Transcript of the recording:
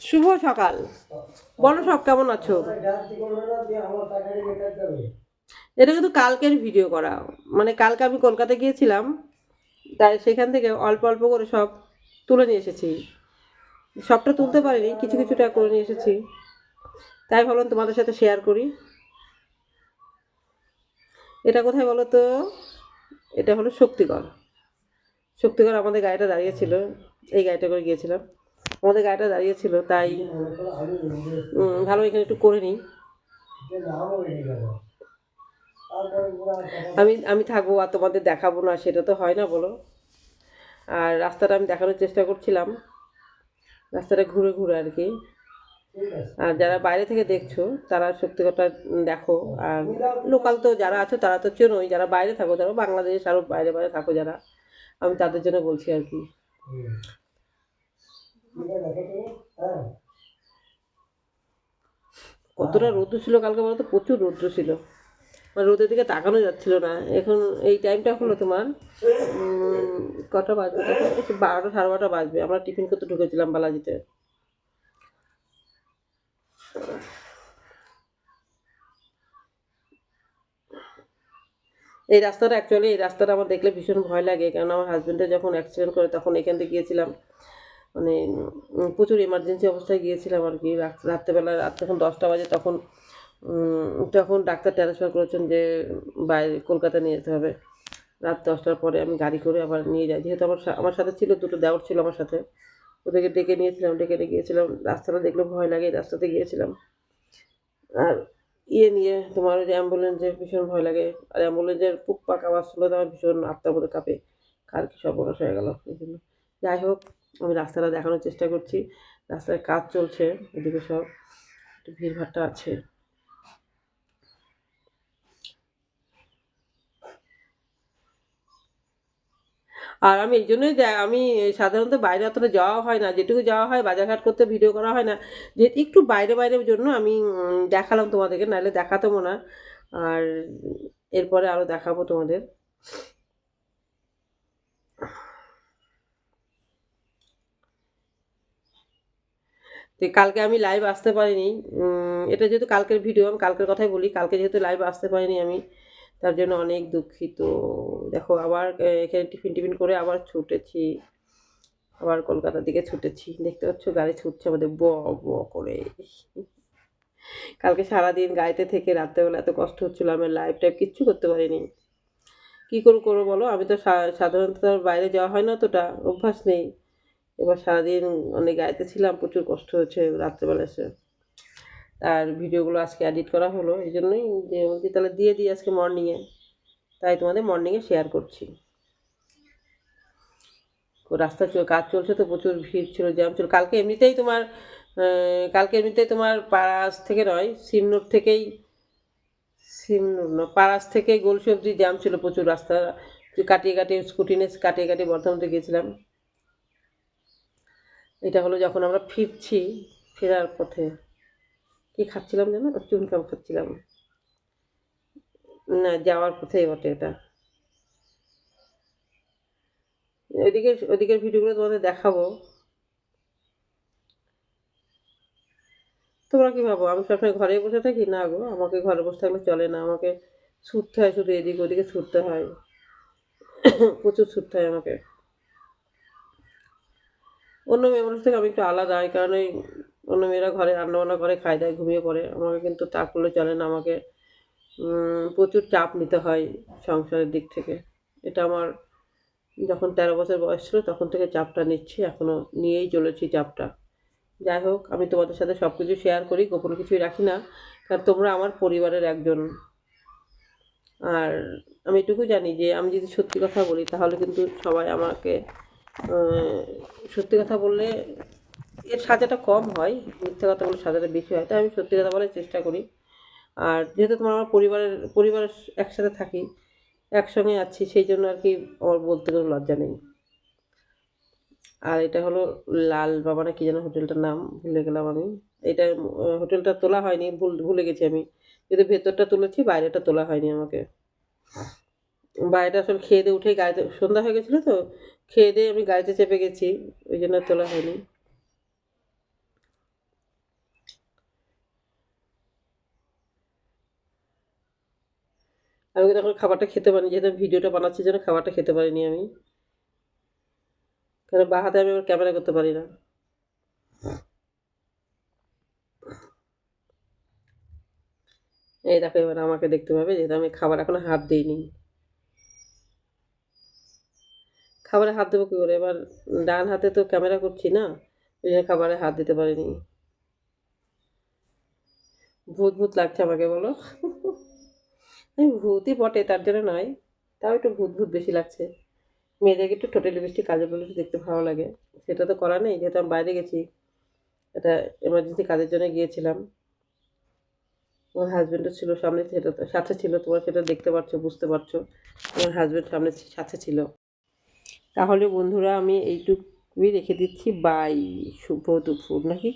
শুভ সকাল। বলো সব, কেমন আছো? এটা কিন্তু কালকের ভিডিও করা। মানে কালকে আমি কলকাতা গিয়েছিলাম, তাই সেখান থেকে অল্প অল্প করে সব তুলে নিয়ে এসেছি। সবটা তুলতে পারিনি, কিছু কিছুটা করে নিয়ে এসেছি। তাই ভাবলাম তোমাদের সাথে শেয়ার করি। এটা কোথায় বলো তো? এটা হলো শক্তিগড়। শক্তিগড় আমাদের গাড়িটা দাঁড়িয়েছিল এই গাড়িটা করে গিয়েছিলাম। আমাদের গাড়িটা দাঁড়িয়েছিল তাই ভালো এখানে একটু করে নিই। আমি আমি থাকব আর তোমাদের দেখাবো না, সেটা তো হয় না বলো। আর রাস্তাটা আমি দেখানোর চেষ্টা করছিলাম। রাস্তাটা ঘুরে ঘুরে আর কি। আর যারা বাইরে থেকে দেখছ, তারা সত্যি কথা দেখো। আর লোকাল তো যারা আছো, তারা তো চেনোই। যারা বাইরে থাকো যারা বাংলাদেশ আরও বাইরে বাইরে থাকো যারা। আমি তাদের জন্য বলছি আর কি। কতটা রৌদ্র ছিল কালকে বলতো? প্রচুর রৌদ্র ছিল। মানে রোদের দিকে তাকানো যাচ্ছিল না। এখন এই টাইমটা হলো তোমার কটা বাজবে? তখন? বারোটা সাড়ে বারোটা বাজবে। আমরা টিফিন করতে ঢুকেছিলাম বালাজিতে। এই রাস্তাটা অ্যাকচুয়ালি এই রাস্তাটা আমার দেখলে ভীষণ ভয় লাগে। কারণ আমার হাজব্যান্ডের যখন অ্যাক্সিডেন্ট করে, তখন এখান থেকে গিয়েছিলাম। মানে প্রচুর এমার্জেন্সি অবস্থায় গিয়েছিলাম আর কি। রাত- রাত্রেবেলা, রাত যখন দশটা বাজে তখন তখন ডাক্তার ট্রান্সফার করেছেন যে, বাইরে কলকাতা নিয়ে যেতে হবে। রাত দশটার পরে আমি গাড়ি করে আবার নিয়ে যাই। যেহেতু আমার আমার সাথে ছিল, দুটো দেওয়ার ছিল আমার সাথে। ওদেরকে ডেকে নিয়েছিলাম, ডেকে নিয়ে গিয়েছিলাম। রাস্তাটা দেখলে ভয় লাগে রাস্তাতে গিয়েছিলাম। আর ইয়ে নিয়ে তোমার ওই যে অ্যাম্বুলেন্সের ভীষণ ভয় লাগে। আর অ্যাম্বুলেন্সের পুক পাক আওয়াজ শুনলে তো আমার ভীষণ আত্মার মধ্যে কাঁপে। কার কি সর্বনাশ হয়ে গেল, এই জন্য। যাই হোক আমি রাস্তাটা দেখানোর চেষ্টা করছি। রাস্তায় কাজ চলছে, এদিকে সব একটু ভিড়ভাট্টা আছে। আর আমি এই জন্যই আমি সাধারণত বাইরে অতটা যাওয়া হয় না, যেটুকু যাওয়া হয় বাজারঘাট করতে ভিডিও করা হয় না। যে একটু বাইরে বাইরের জন্য আমি দেখালাম তোমাদেরকে, নাহলে দেখাতামও না আর এরপরে আরও দেখাবো তোমাদের। তো কালকে আমি লাইভ আসতে পারিনি। এটা যেহেতু কালকের ভিডিও আমি কালকের কথাই বলি, কালকে যেহেতু লাইভ আসতে পারিনি আমি, তার জন্য অনেক দুঃখিত। দেখো, আবার এখানে টিফিন টিফিন করে আবার ছুটেছি। আবার কলকাতার দিকে ছুটেছি। দেখতে পাচ্ছ, গাড়ি ছুটছে আমাদের, ব ব করে। কালকে সারাদিন গাড়িতে থেকে রাত্রেবেলা এত কষ্ট হচ্ছিল, আমি লাইভ টাইভ কিচ্ছু করতে পারিনি। কী করে করব বলো? আমি তো সাধারণত বাইরে যাওয়া হয় না অতটা, অভ্যাস নেই। এবার সারাদিন অনেক গাড়িতে ছিলাম, প্রচুর কষ্ট হচ্ছে রাত্রেবেলা এসে। আর ভিডিওগুলো আজকে এডিট করা হলো, এই জন্যই যে তাহলে দিয়ে দিই আজকে মর্নিংয়ে তাই তোমাদের মর্নিংয়ে শেয়ার করছি। রাস্তা কাজ চলছে তো প্রচুর ভিড় ছিল জ্যাম ছিল। কালকে এমনিতেই তোমার কালকে এমনিতেই তোমার পাড়াস থেকে নয়, সিমনোর থেকেই, সিমনোর না পাড়াস থেকে গোলসি অব্দি জ্যাম ছিল প্রচুর রাস্তা। কাটিয়ে কাটিয়ে স্কুটি নিয়ে কাটিয়ে কাটিয়ে বর্ধমানতে গিয়েছিলাম। এটা হলো যখন আমরা ফিরছি ফেরার পথে। কি খাচ্ছিলাম যেন চুনকাম খাচ্ছিলাম। না, যাওয়ার পথেই বটে এটা। ওইদিকে, ওইদিকের ভিডিওগুলো তোমাদের দেখাবো। তোমরা কি ভাবো, আমি সবসময় ঘরে বসে থাকি? না গো, আমাকে ঘরে বসে থাকলে চলে না। আমাকে ছুটতে হয় শুধু এদিক ওদিকে ছুটতে হয়। প্রচুর ছুটতে হয় আমাকে। অন্য মেয়ে মানুষ থেকে আমি একটু আলাদা, এই কারণে অন্য মেয়েরা ঘরে রান্নাবান্না করে, খায় দায় ঘুমিয়ে পড়ে। আমাকে কিন্তু তা করলে চলে না, আমাকে প্রচুর চাপ নিতে হয় সংসারের দিক থেকে। এটা আমার যখন তেরো বছর বয়স ছিল, তখন থেকে চাপটা নিচ্ছি এখনও নিয়েই চলেছি চাপটা। যাই হোক, আমি তোমাদের সাথে সব কিছু শেয়ার করি, গোপন কিছুই রাখি না, কারণ তোমরা আমার পরিবারের একজন। আর আমি এটুকু জানি যে, আমি যদি সত্যি কথা বলি, তাহলে কিন্তু সবাই আমাকে সত্যি কথা বললে এর সাজাটা কম হয়, মিথ্যে কথা বলে সাজাটা বেশি হয়, তাই আমি সত্যি কথা বলার চেষ্টা করি। আর যেহেতু তোমার আমার পরিবারের পরিবারের একসাথে থাকি, একসঙ্গে আছি, সেই জন্য আর কি আমার বলতে কোনো লজ্জা নেই। আর এটা হলো লাল বাবা না কি যেন হোটেলটার নাম ভুলে গেলাম আমি। এটা হোটেলটা তোলা হয়নি, ভুল, ভুলে গেছি আমি। যদি ভেতরটা তুলেছি, বাইরেটা তোলা হয়নি আমাকে। বাইরেটা আসলে খেয়ে দিয়ে উঠেই গাড়িতে, সন্ধ্যা হয়ে গেছিল তো খেয়ে দিয়ে আমি গাড়িতে চেপে গেছি, ওই জন্য তোলা হয়নি। আমি তখন খাবারটা খেতে পারিনি, যেহেতু ভিডিওটা বানাচ্ছি জন্য খাবারটা খেতে পারিনি আমি। কারণ বা হাতে আমি আমার ক্যামেরা করতে পারি না। এই দেখো, এবার আমাকে দেখতে পাবে যেহেতু আমি খাবার এখনও হাত দিইনি। খাবারে হাত দেবো কী করে? এবার ডান হাতে তো ক্যামেরা করছি না, ওই জন্য খাবারে হাত দিতে পারিনি। ভূত ভূত লাগছে আমাকে, বলো। আমি ভূতই বটে, তার জন্য নয়। তাও একটু ভূত ভূত বেশি লাগছে। মেয়েদেরকে একটু টোটাল লিপস্টিক কাজের বলে দেখতে ভালো লাগে। সেটা তো করা নেই, যেহেতু আমি বাইরে গেছি। এটা এমার্জেন্সি কাজের জন্য গিয়েছিলাম। আমার হাজব্যান্ডও ছিল সামনে, সেটা সাথে ছিল তোমার, সেটা দেখতে পাচ্ছ বুঝতে পারছ। আমার হাজব্যান্ড সামনে সাথে ছিল। তাহলে বন্ধুরা আমি এইটুকুই রেখে দিচ্ছি। বাই শুভ দুপুর। নাকি?